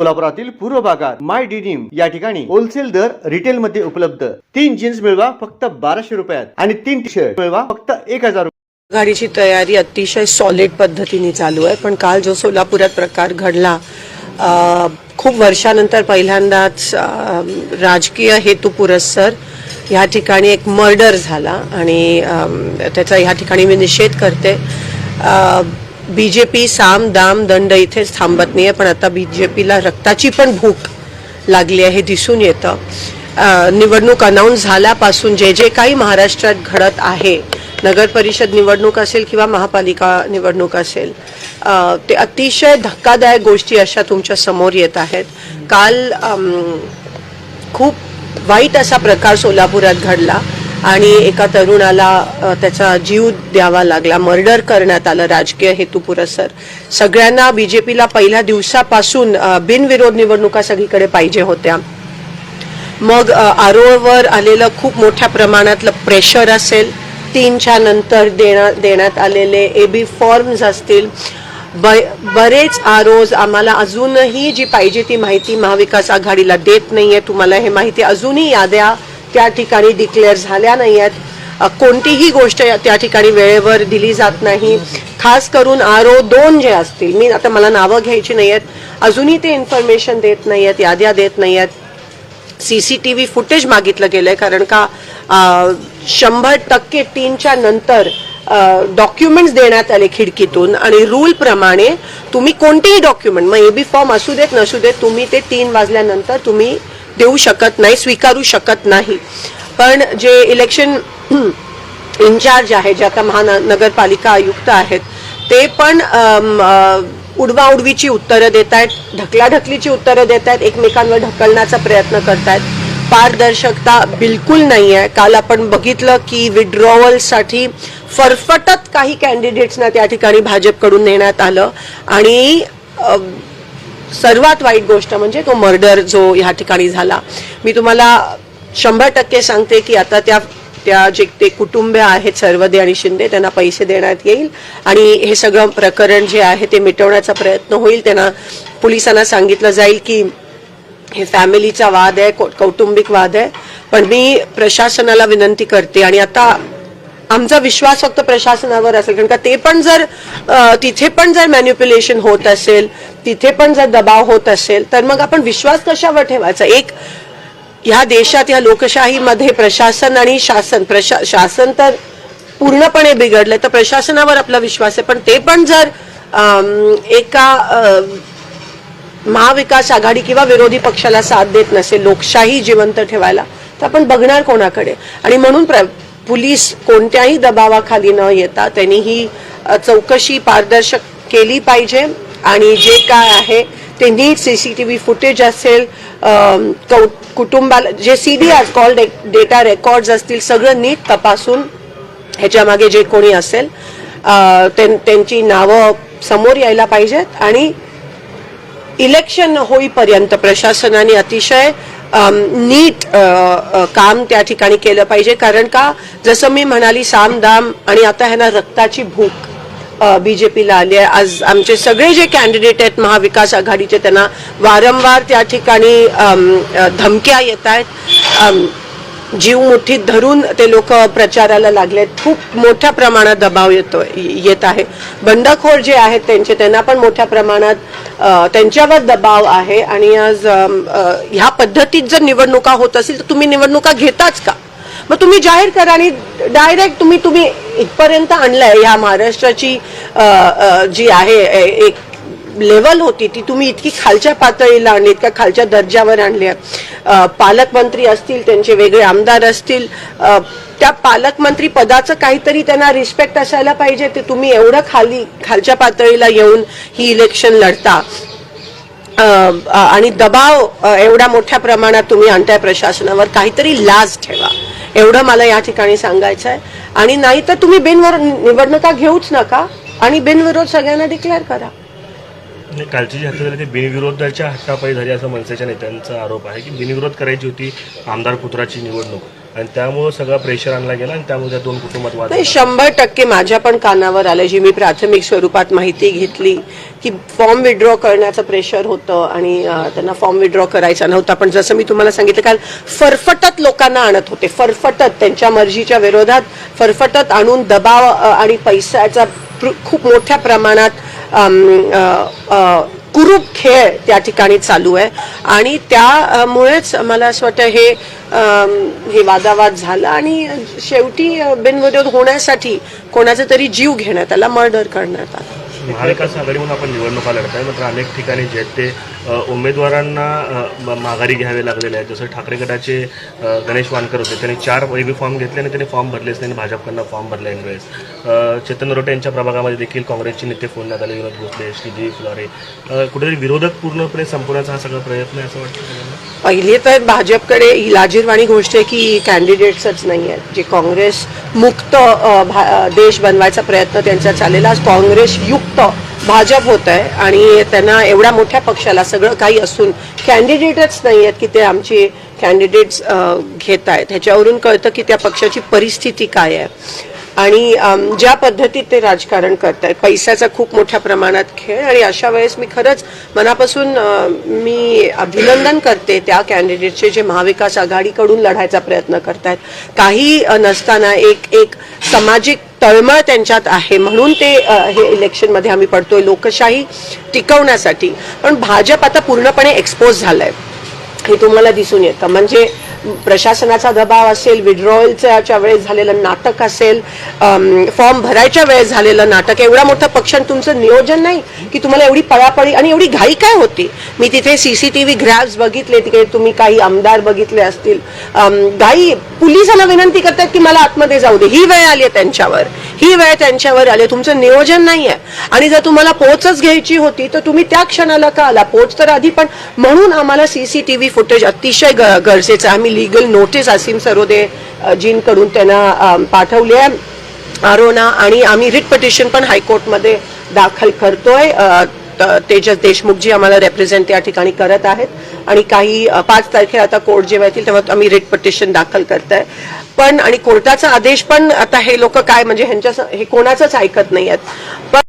कोल्हापुरातील पूर्व भागात माय डिनिम या ठिकाणी होलसेल दर रिटेल मध्ये उपलब्ध. तीन जीन्स मिळवा फक्त बाराशे रुपयात आणि तीन टी शर्ट मिळवा फक्त एक हजार गाडीची तयारी अतिशय सॉलिड पद्धतीने चालू आहे पण काल जो सोलापुरात प्रकार घडला खूप वर्षानंतर पहिल्यांदाच राजकीय हेतू पुरस्सर ह्या ठिकाणी एक मर्डर झाला आणि त्याचा ह्या ठिकाणी मी निषेध करते. बी जे पी साम दाम दंड इथेच थांबत नाही पण आता बी जे पीला रक्ताची पण भूक लागली आहे हे दिसून येतं. निवडणूक अनाऊन्स झाल्यापासून जे जे काही महाराष्ट्रात घडत आहे नगर परिषद निवडणूक असेल किंवा महापालिका निवडणूक असेल ते अतिशय धक्कादायक गोष्टी अशा तुमच्यासमोर येत आहेत. काल खूप वाईट असा प्रकार सोलापुरात घडला. आणि एका तरुणाला त्याचा जीव द्यावा लागला. मर्डर करण्यात आलं राजकीय हेतू पुरस्सर सगळ्यांना बीजेपीला पहिल्या दिवसापासून बिनविरोध निवडणुका सगळीकडे पाहिजे होत्या. मग आरोवर आलेलं खूप मोठ्या प्रमाणातलं प्रेशर असेल. तीनच्या नंतर देण्यात देण्यात आलेले ए बी फॉर्म्स असतील. ब- बरेच आरोज आम्हाला अजूनही जी पाहिजे ती माहिती महाविकास आघाडीला देत नाही आहे तुम्हाला हे माहिती अजूनही याद्या त्या ठिकाणी डिक्लेअर झाल्या नाही आहेत कोणतीही गोष्ट त्या ठिकाणी वेळेवर दिली जात नाही. खास करून आर ओ दोन जे असतील मी आता मला नावं घ्यायची नाही आहेत अजूनही ते इन्फॉर्मेशन देत नाही आहेत याद्या देत नाही आहेत सीसीटीव्ही फुटेज मागितलं गेलंय कारण का शंभर टक्के तीनच्या नंतर डॉक्युमेंट्स देण्यात आले खिडकीतून. आणि रूल प्रमाणे तुम्ही कोणतेही डॉक्युमेंट मग ए बी फॉर्म असू देत नसू देत तुम्ही ते तीन वाजल्यानंतर तुम्ही देऊ शकत नाही स्वीकारू शकत नाही. पण जे इलेक्शन इन्चार्ज आहे जे आता महानगरपालिका आयुक्त आहेत ते पण उडवाउडवीची उत्तरं देत आहेत ढकलाढकलीची उत्तरं देत आहेत एकमेकांवर ढकलण्याचा प्रयत्न करतायत. पारदर्शकता बिलकुल नाही आहे काल आपण बघितलं की विड्रॉवलसाठी फरफटत काही कॅन्डिडेट्सना त्या ठिकाणी भाजपकडून नेण्यात आलं. आणि सर्वात वाईट गोष्ट म्हणजे तो मर्डर जो ह्या ठिकाणी झाला. मी तुम्हाला शंभर टक्के सांगते की आता त्या त्या जे ते कुटुंब आहेत सर्वदे आणि शिंदे त्यांना पैसे देण्यात येईल आणि हे सगळं प्रकरण जे आहे ते मिटवण्याचा प्रयत्न होईल. त्यांना पोलिसांना सांगितलं जाईल की हे फॅमिलीचा वाद आहे कौटुंबिक वाद आहे. पण मी प्रशासनाला विनंती करते आणि आता आमचा विश्वास फक्त प्रशासनावर असेल कारण का ते पण जर तिथे पण जर मॅन्युप्युलेशन होत असेल तिथे पण जर दबाव होत असेल तर मग आपण विश्वास कशावर ठेवायचा? एक ह्या देशात या लोकशाहीमध्ये प्रशासन आणि शासन प्रशा शासन तर पूर्णपणे बिघडलंय तर प्रशासनावर आपला विश्वास आहे पण ते पण जर एका महाविकास आघाडी किंवा विरोधी पक्षाला साथ देत नसेल लोकशाही जिवंत ठेवायला तर आपण बघणार कोणाकडे? आणि म्हणून प्र- पोलीस कोणत्याही दबावाखाली न येता त्यांनी ही चौकशी पारदर्शक केली पाहिजे. आणि जे काय आहे ते नीट C C T V footage असेल कौ- कुटुंबाला जे C D R call data records असतील सगळं नीट तपासून ह्याच्यामागे जे कोणी असेल त्यां- त्यांची नावं समोर यायला पाहिजेत. आणि इलेक्शन होईपर्यंत प्रशासनाने अतिशय नीट काम त्या ठिकाणी केलं पाहिजे. कारण का जसं मी म्हणाली साम दाम आणि आता ह्यांना रक्ताची भूक बीजेपीला आली आहे. आज आमचे सगळे जे कॅन्डिडेट आहेत महाविकास आघाडीचे त्यांना वारंवार त्या ठिकाणी धमक्या येत आहेत. जीव मुठीत धरून ते लोक प्रचाराला लागलेत. खूप मोठ्या प्रमाणात दबाव येतो येत आहे. बंडखोर जे आहेत त्यांचे त्यांना पण मोठ्या प्रमाणात त्यांच्यावर दबाव आहे. आणि आज ह्या पद्धतीत जर निवडणुका होत असेल तर तुम्ही निवडणुका घेताच का? मग तुम्ही जाहीर करा आणि डायरेक्ट तुम्ही तुम्ही इथपर्यंत आणलंय. ह्या महाराष्ट्राची जी आहे एक लेवल होती ती तुम्ही इतकी खालच्या पातळीला आणली इतक्या खालच्या दर्जावर आणली आहे. पालकमंत्री असतील त्यांचे वेगळे आमदार असतील त्या पालकमंत्री पदाचं काहीतरी त्यांना रिस्पेक्ट असायला पाहिजे. ते तुम्ही एवढं खाली खालच्या पातळीला येऊन ही इलेक्शन लढता. आणि दबाव एवढ्या मोठ्या प्रमाणात तुम्ही आणताय प्रशासनावर. काहीतरी लाज ठेवा. एवढं मला या ठिकाणी सांगायचं आहे आणि नाही तर तुम्ही बिनवर निवडणुका घेऊच नका. आणि बिनविरोध सगळ्यांना डिक्लेअर करा. कालची जी हत्या झाली ती बिनविरोधाच्या हट्टापायी झाली असं मनसेच्या नेत्यांचा आरोप आहे की बिनविरोध करायची होती आमदार पुत्राची निवडणूक. आणि त्यामुळं सगळा प्रेशर आणला गेला आणि त्यामुळे त्या दोन कुटुंबात वाद नाही. शंभर टक्के माझ्या पण कानावर आलं. जी मी प्राथमिक स्वरूपात माहिती घेतली की फॉर्म विड्रॉ करण्याचं प्रेशर होतं आणि त्यांना फॉर्म विड्रॉ करायचा नव्हता. पण जसं मी तुम्हाला सांगितलं काल फरफटत लोकांना आणत होते. फरफटत त्यांच्या मर्जीच्या विरोधात फरफटत आणून दबाव आणि पैशाचा खूप मोठ्या प्रमाणात कुरूप खेळ त्या ठिकाणी चालू आहे. आणि त्यामुळेच मला असं वाटतं हे हे वादावाद झाला. आणि शेवटी बिनविरोध होण्यासाठी कोणाचा तरी जीव घेण्यात आला मर्डर करण्यात आला. महाविकास आघाडीमधून आपण निवडणुका लढत आहे मात्र अनेक ठिकाणी जे ते उमेदवारांना माघारी घ्यावे लागलेले आहेत. जसं ठाकरे गटाचे गणेश वानकर होते. त्यांनी चार वेगळे फॉर्म घेतले आणि त्यांनी फॉर्म भरलेच नाही आणि भाजपकडनं फॉर्म भरले ऐनवेळेस चेतन रोटे यांच्या प्रभागामध्ये देखील काँग्रेसचे नेते फोडण्यात आले. विनोद भोसले श्रीजी फुलारे. कुठेतरी विरोधक पूर्णपणे संपवण्याचा हा सगळा प्रयत्न आहे असं वाटतं पहिले तर भाजपकडे ही लाजीरवाणी गोष्ट आहे की कॅन्डिडेट्सच नाही आहेत. जे काँग्रेस मुक्त भा- देश बनवायचा प्रयत्न त्यांचा चाललेला. आज काँग्रेस युक्त भाजप होत आहे आणि त्यांना एवढ्या मोठ्या पक्षाला सगळं काही असून कॅन्डिडेटच नाही आहेत की ते आमचे कॅन्डिडेट्स घेत आहेत. ह्याच्यावरून कळतं की त्या पक्षाची परिस्थिती काय आहे. आणि ज्या पद्धतीत ते राजकारण करत आहेत पैशाचा खूप मोठ्या प्रमाणात खेळ आणि अशा वेळेस मी खरंच मनापासून मी अभिनंदन करते त्या कॅन्डिडेटचे जे महाविकास आघाडीकडून लढायचा प्रयत्न करतायत. काही नसताना एक एक सामाजिक तळमळ त्यांच्यात आहे. म्हणून ते हे इलेक्शनमध्ये आम्ही पडतोय लोकशाही टिकवण्यासाठी. पण भाजप आता पूर्णपणे एक्सपोज झालंय. हे तुम्हाला दिसून येतं. म्हणजे प्रशासनाचा दबाव असेल विड्रॉवलच्या वेळेस झालेलं नाटक असेल फॉर्म भरायच्या वेळेस झालेलं नाटक एवढा मोठा पक्ष आणि तुमचं नियोजन नाही की तुम्हाला एवढी पळापळी आणि एवढी घाई काय होती? मी तिथे सीसीटीव्ही ग्रॅब्स बघितले तिकडे तुम्ही काही आमदार बघितले असतील. घाई पोलिसांना विनंती करतात की मला आतमध्ये जाऊ दे. ही वेळ आली आहे त्यांच्यावर. ही वेळ त्यांच्यावर आली. तुमचं नियोजन नाही आहे आणि जर तुम्हाला पोचच घ्यायची होती तर तुम्ही त्या क्षणाला का आला? पोच तर आधी पण म्हणून आम्हाला सीसीटीव्ही फुटेज अतिशय ग- गरजेचं आहे. आम्ही लिगल नोटीस असीम सरोदे अ, जींकडून त्यांना पाठवली आहे. आरोना आणि आम्ही रिट पिटिशन पण हायकोर्टमध्ये दाखल करतोय. तेजस देशमुखजी आम्हाला रेप्रेझेंट या ठिकाणी करत आहेत. आणि काही पाच तारखेला आता कोर्ट जेव्हा येतील तेव्हा आम्ही रिट पटिशन दाखल करताय. पण आणि कोर्टाचा आदेश पण आता हे लोक काय म्हणजे ह्यांच्या हे कोणाचंच ऐकत नाही आहेत पण